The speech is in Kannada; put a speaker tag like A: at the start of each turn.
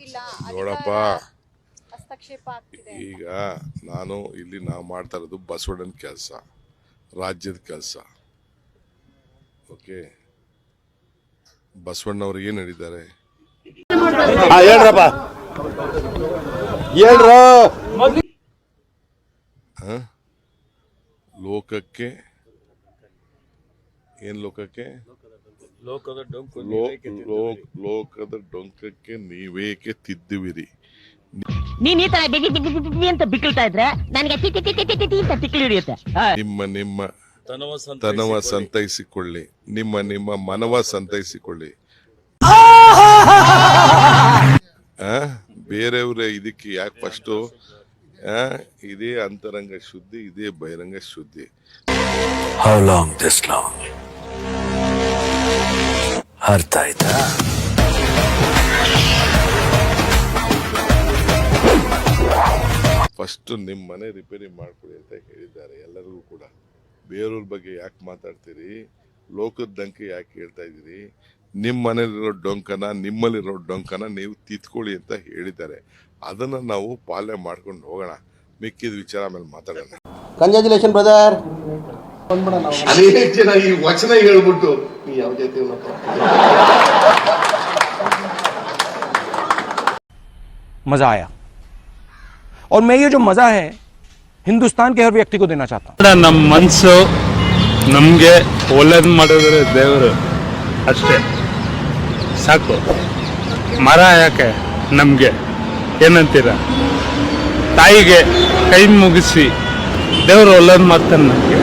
A: ನೋಡಪ್ಪ.
B: ಅಧಿಕಾರ ಹಸ್ತಕ್ಷೇಪ ಆಗ್ತಿದೆ
A: ಈಗ ನಾನು ಇಲ್ಲಿ ನಾವು ಮಾಡ್ತಾ ಇರೋದು ಬಸವಣ್ಣನ ಕೆಲಸ ರಾಜ್ಯದ ಕೆಲಸ. ಓಕೆ ಬಸವಣ್ಣವ್ರು ಏನು ಹೇಳಿದ್ದಾರೆ?
C: ಹೇಳ್ರಪ್ಪ. ಹೇಳ್ರ.
A: ಹ? ಲೋಕಕ್ಕೆ ಏನ್ ಲೋಕಕ್ಕೆ?
D: ಲೋಕದ ಡೊಂಕು
A: ಲೋಕದ ಡೊಂಕಕ್ಕೆ ನೀವೇಕೆ ತಿದ್ದುವಿರಿ
E: ನೀನ್ ಈ ತರ ಬಿಗಿ ಬಿಗಿ ಬಿಗಿ ಅಂತ ಬಿಕ್ಕಳ್ತಾ ಇದ್ರೆ ನನಗೆ ಟಿ ಟಿ ಅಂತ ತಿಕ್ಕಲು ಹಿಡಿಯುತ್ತೆ.
A: ನಿಮ್ಮ ನಿಮ್ಮ ತನವ ಸಂತೈಸಿಕೊಳ್ಳಿ. ನಿಮ್ಮ ನಿಮ್ಮ ಮನವ ಸಂತೈಸಿಕೊಳ್ಳಿ. ಆ? ಬೇರೆಯವರ ಇದಕ್ಕೆ ಯಾಕೆ ಫಸ್ಟು ಇದೇ ಅಂತರಂಗ ಶುದ್ಧಿ ಇದೇ ಬಹಿರಂಗ ಶುದ್ಧಿ.
F: How long this long? ಅರ್ಥ ಆಯ್ತಾ?
A: ಫಸ್ಟ್ ನಿಮ್ಮ ಮನೆ ರಿಪೇರಿ ಮಾಡ್ಕೊಡಿ ಅಂತ ಹೇಳಿದ್ದಾರೆ ಎಲ್ಲರಿಗೂ ಕೂಡ. ಬೇರೆಯವ್ರ ಬಗ್ಗೆ ಯಾಕೆ ಮಾತಾಡ್ತೀರಿ? ಲೋಕದ ದಂಕೆ ಯಾಕೆ ಹೇಳ್ತಾ ಇದ್ದೀರಿ? ನಿಮ್ಮ ಮನೇಲಿರೋ ಡೊಂಕನ ನಿಮ್ಮಲ್ಲಿರೋ ಡೊಂಕನ ನೀವು ತಿತ್ಕೊಳ್ಳಿ ಅಂತ ಹೇಳಿದ್ದಾರೆ. ಅದನ್ನ ನಾವು ಪಾಲನೆ ಮಾಡ್ಕೊಂಡು ಹೋಗೋಣ. ಮಿಕ್ಕಿದ ವಿಚಾರ ಆಮೇಲೆ ಮಾತಾಡೋಣ.
C: ಕಂಗ್ರ್ಯಾಚುಲೇಷನ್ ಬ್ರದರ್
G: ಅನೇಕ ಜನ ಈ ವಚನ ಹೇಳ್ಬಿಟ್ಟು ನೀ ಯಾವ ಜೊತೆ
H: मज़ा आया और मैं ये जो मज़ा है हिंदुस्तान के हर व्यक्ति को देना चाहता हूँ
I: ನಮ್ಮ ಮನಸ್ಸು ನಮಗೆ ಒಳ್ಳೇದು ಮಾಡಿದ್ರೆ ದೇವರು ಅಷ್ಟೇ ಸಾಕು ಮರ ಯಾಕೆ ನಮಗೆ ಏನಂತೀರ ತಾಯಿಗೆ ಕೈ ಮುಗಿಸಿ ದೇವರು ಒಳ್ಳೇದು ಮಾಡ್ತಾನೆ ನಮಗೆ